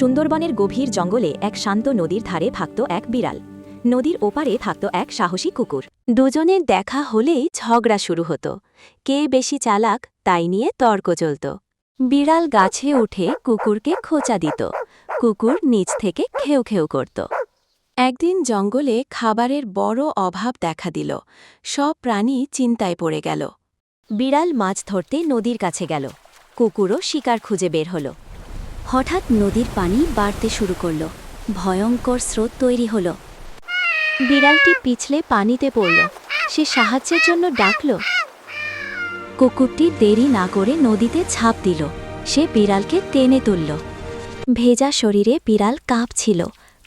সুন্দরবনের গভীর জঙ্গলে এক শান্ত নদীর ধারে থাকত এক বিড়াল। নদীর ওপারে থাকত এক সাহসী কুকুর। দুজনের দেখা হলেই ঝগড়া শুরু হতো। কে বেশি চালাক, তাই নিয়ে তর্ক চলত। বিড়াল গাছে উঠে কুকুরকে খোঁচা দিত। কুকুর নিচ থেকে খেউ খেউ করত। একদিন জঙ্গলে খাবারের বড় অভাব দেখা দিল। সব প্রাণী চিন্তায় পড়ে গেল। বিড়াল মাছ ধরতে নদীর কাছে গেল। কুকুরও শিকার খুঁজে বের হল। হঠাৎ নদীর পানি বাড়তে শুরু করল। ভয়ঙ্কর স্রোত তৈরি হল। বিড়ালটি পিছলে পানিতে পড়ল। সে সাহায্যের জন্য ডাকল। কুকুরটি দেরি না করে নদীতে ঝাঁপ দিল। সে বিড়ালকে টেনে তুলল। ভেজা শরীরে বিড়াল কাঁপছিল।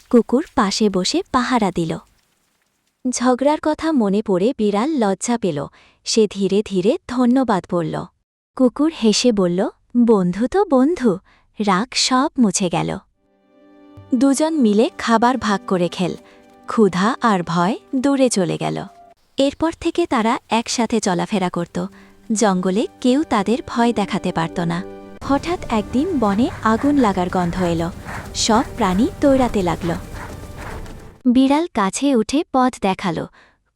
কুকুর পাশে বসে পাহারা দিল। ঝগড়ার কথা মনে পড়ে বিড়াল লজ্জা পেল। সে ধীরে ধীরে ধন্যবাদ বলল। কুকুর হেসে বলল, বন্ধু তো বন্ধু। রাগ সব মুছে গেল। দুজন মিলে খাবার ভাগ করে খেল। ক্ষুধা আর ভয় দূরে চলে গেল। এরপর থেকে তারা একসাথে চলাফেরা করত। জঙ্গলে কেউ তাদের ভয় দেখাতে পারত না। হঠাৎ একদিন বনে আগুন লাগার গন্ধ এলো। সব প্রাণী দৌড়াতে লাগল। বিড়াল কাছে উঠে পথ দেখাল।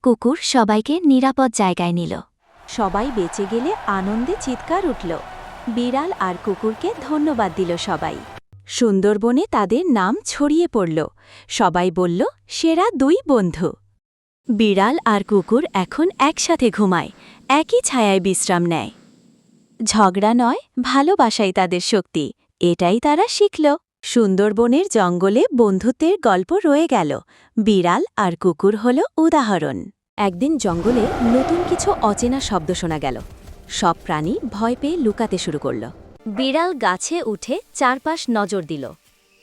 কুকুর সবাইকে নিরাপদ জায়গায় নিল। সবাই বেঁচে গেলে আনন্দে চিৎকার উঠল। বিড়াল আর কুকুরকে ধন্যবাদ দিল সবাই। সুন্দরবনে তাদের নাম ছড়িয়ে পড়ল। সবাই বলল, সেরা দুই বন্ধু। বিড়াল আর কুকুর এখন একসাথে ঘুমায়, একই ছায়ায় বিশ্রাম নেয়। ঝগড়া নয়, ভালোবাসাই তাদের শক্তি, এটাই তারা শিখল। সুন্দরবনের জঙ্গলে বন্ধুত্বের গল্প রয়ে গেল। বিড়াল আর কুকুর হল উদাহরণ। একদিন জঙ্গলে নতুন কিছু অচেনা শব্দ শোনা গেল। সব প্রাণী ভয় পেয়ে লুকাতে শুরু করল। বিড়াল গাছে উঠে চারপাশ নজর দিল।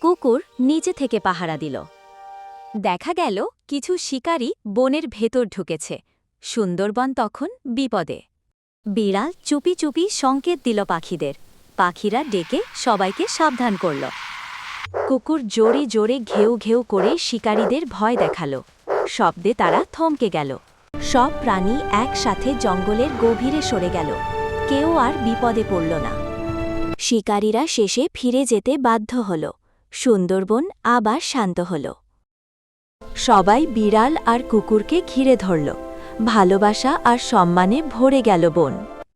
কুকুর নিচে থেকে পাহারা দিল। দেখা গেল কিছু শিকারী বনের ভেতর ঢুকেছে। সুন্দরবন তখন বিপদে। বিড়াল চুপি চুপি সংকেত দিল পাখিদের। পাখিরা ডেকে সবাইকে সাবধান করল। কুকুর জোরে জোরে ঘেউ ঘেউ করে শিকারীদের ভয় দেখাল। শব্দে তারা থমকে গেল। সব প্রাণী একসাথে জঙ্গলের গভীরে সরে গেল। কেউ আর বিপদে পড়ল না। শিকারীরা শেষে ফিরে যেতে বাধ্য হল। সুন্দরবন আবার শান্ত হল। সবাই বিড়াল আর কুকুরকে ঘিরে ধরল। ভালোবাসা আর সম্মানে ভরে গেল বন।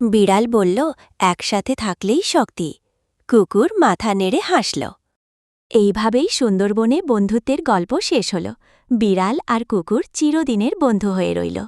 বিড়াল বলল, একসাথে থাকলেই শক্তি। কুকুর মাথা নেড়ে হাসল। এইভাবেই সুন্দরবনে বন্ধুত্বের গল্প শেষ হল। বিড়াল আর কুকুর চিরদিনের বন্ধু হয়ে রইল।